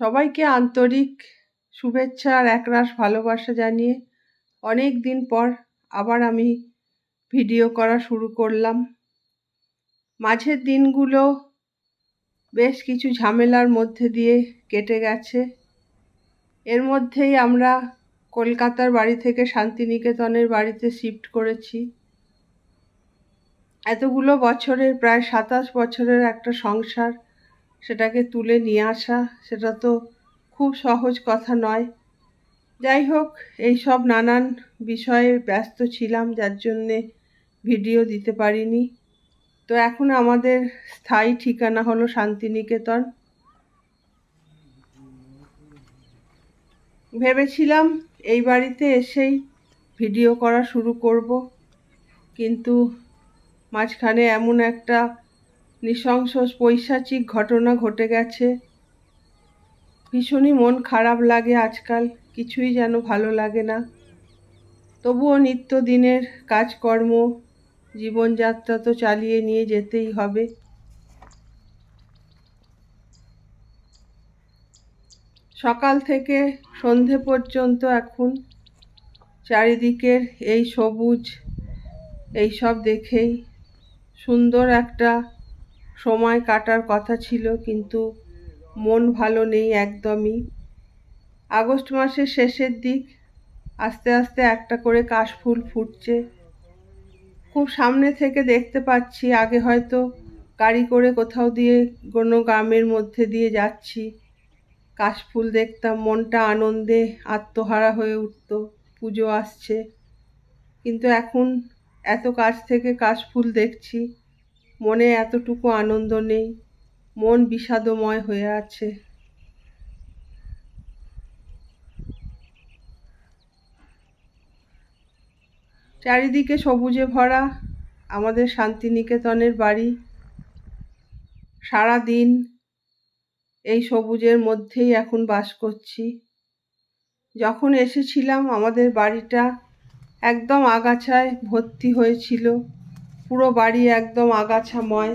সবাইকে আন্তরিক শুভেচ্ছা আর একরাশ ভালোবাসা জানিয়ে অনেক দিন পর আবার আমি ভিডিও করা শুরু করলাম। মাঝের দিনগুলো বেশ কিছু ঝামেলার মধ্যে দিয়ে কেটে গেছে। এর মধ্যেই আমরা কলকাতার বাড়ি থেকে শান্তিনিকেতনের বাড়িতে শিফট করেছি। এতগুলো বছরের, প্রায় সাতাশ বছরের একটা সংসার সেটাকে তুলে নিয়ে আসা, সেটা তো খুব সহজ কথা নয়। যাই হোক, এই সব নানান বিষয়ে ব্যস্ত ছিলাম, যার জন্যে ভিডিও দিতে পারিনি। তো এখন আমাদের স্থায়ী ঠিকানা হলো শান্তিনিকেতন। ভেবেছিলাম এই বাড়িতে এসেই ভিডিও করা শুরু করব, কিন্তু মাঝখানে এমন একটা নৃশংস পৈশাচিক ঘটনা ঘটে গেছে। ভীষণই মন খারাপ লাগে আজকাল, কিছুই যেন ভালো লাগে না। তবুও নিত্যদিনের কাজকর্ম, জীবনযাত্রা তো চালিয়ে নিয়ে যেতেই হবে। সকাল থেকে সন্ধে পর্যন্ত এখন চারিদিকের এই সবুজ এই সব দেখেই সুন্দর একটা সময় কাটার কথা ছিল, কিন্তু মন ভালো নেই একদমই। আগস্ট মাসের শেষের দিক, আস্তে আস্তে একটা করে কাশফুল ফুটছে। খুব সামনে থেকে দেখতে পাচ্ছি, আগে হয়তো গাড়ি করে কোথাও দিয়ে কোনো গ্রামের মধ্যে দিয়ে যাচ্ছি। কাশফুল দেখতাম, মনটা আনন্দে আত্মহারা হয়ে উঠত, পুজো আসছে। কিন্তু এখন এত কাছ থেকে কাশফুল দেখছি মনে এতটুকু আনন্দ নেই, মন বিষাদময় হয়ে আছে। চারিদিকে সবুজে ভরা আমাদের শান্তিনিকেতনের বাড়ি। সারা দিন এই সবুজের মধ্যেই এখন বাস করছি। যখন এসেছিলাম, আমাদের বাড়িটা একদম আগাছায় ভর্তি হয়েছিল। পুরো বাড়ি একদম আগাছাময়।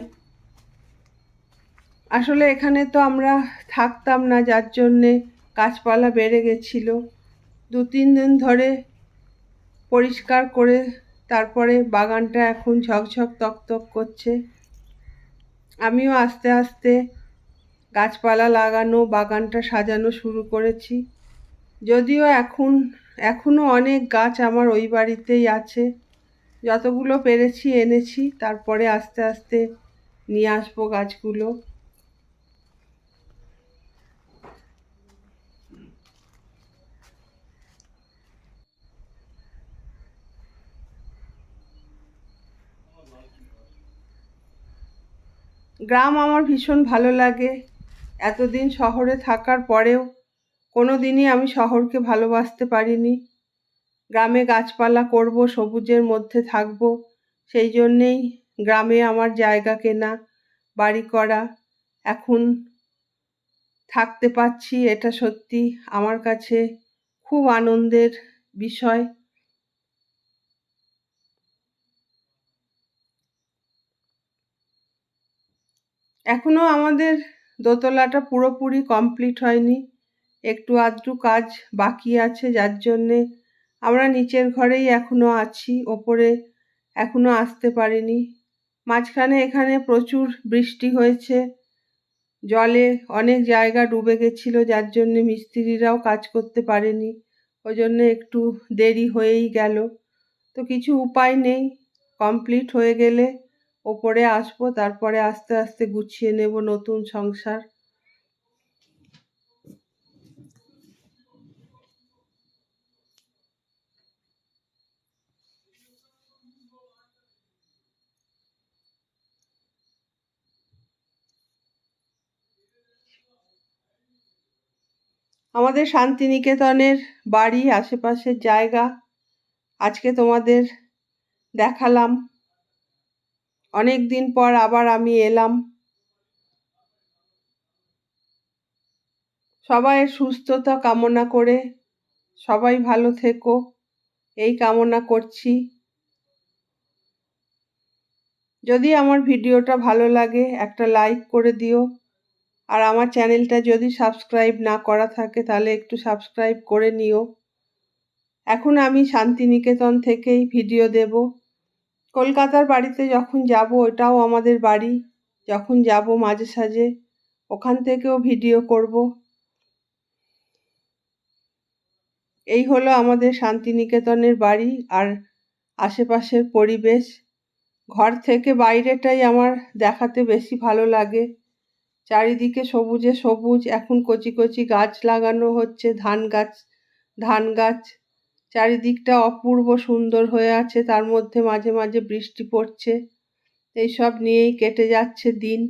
আসলে এখানে তো আমরা থাকতাম না, যার জন্যে গাছপালা বেড়ে গেছিল। দু তিন দিন ধরে পরিষ্কার করে তারপরে বাগানটা এখন ঝকঝক তকতক করছে। আমিও আস্তে আস্তে গাছপালা লাগানো, বাগানটা সাজানো শুরু করেছি। যদিও এখন এখনও অনেক গাছ আমার ওই বাড়িতেই আছে। যতগুলো পেরেছি, এনেছি। তারপরে আস্তে আস্তে নিয়ে আসব গাছগুলো। গ্রাম আমার ভীষণ ভালো লাগে। এতদিন শহরে থাকার পরেও কোনো দিনই আমি শহরকে ভালোবাসতে পারিনি। গ্রামে গাছপালা করব, সবুজের মধ্যে থাকব। সেই জন্যেই গ্রামে আমার জায়গা কেনা, বাড়ি করা, এখন থাকতে পাচ্ছি এটা সত্যি আমার কাছে খুব আনন্দের বিষয়। এখনও আমাদের দোতলাটা পুরোপুরি কমপ্লিট হয়নি, একটু আধটু কাজ বাকি আছে, যার জন্যে আমরা নিচের ঘরেই এখনও আছি, ওপরে এখনও আসতে পারিনি। মাঝখানে এখানে প্রচুর বৃষ্টি হয়েছে। জলে অনেক জায়গা ডুবে গেছিল, যার জন্যে মিস্ত্রিরাও কাজ করতে পারেনি। ওই জন্য একটু দেরি হয়েই গেল। তো কিছু উপায় নেই, কমপ্লিট হয়ে গেলে ওপরে আসব, তারপরে আস্তে আস্তে গুছিয়ে নেব নতুন সংসার। আমাদের শান্তিনিকেতনের বাড়ি, আশেপাশের জায়গা। আজকে তোমাদের দেখালাম। অনেক দিন পর আবার আমি এলাম। সবাই সুস্থতা কামনা করে সবাই ভালো থেকো, এই কামনা করছি। যদি আমার ভিডিওটা ভালো লাগে একটা লাইক করে দিও। আর আমার চ্যানেলটা যদি সাবস্ক্রাইব না করা থাকে, তাহলে একটু সাবস্ক্রাইব করে নিও। এখন আমি শান্তিনিকেতন থেকেই ভিডিও দেব। কলকাতার বাড়িতে যখন যাব, ওটাও আমাদের বাড়ি। যখন যাব মাঝে সাঝে, ওখান থেকেও ভিডিও করব। এই হলো আমাদের শান্তিনিকেতনের বাড়ি আর আশেপাশের পরিবেশ। ঘর থেকে বাইরেটাই আমার দেখাতে বেশি ভালো লাগে। চারিদিকে সবুজে সবুজ, এখন কচি কচি গাছ লাগানো হচ্ছে, ধান গাছ ধান গাছ। চারিদিকটা অপূর্ব সুন্দর হয়ে আছে, তার মধ্যে মাঝে মাঝে বৃষ্টি পড়ছে। এইসব নিয়েই কেটে যাচ্ছে দিন।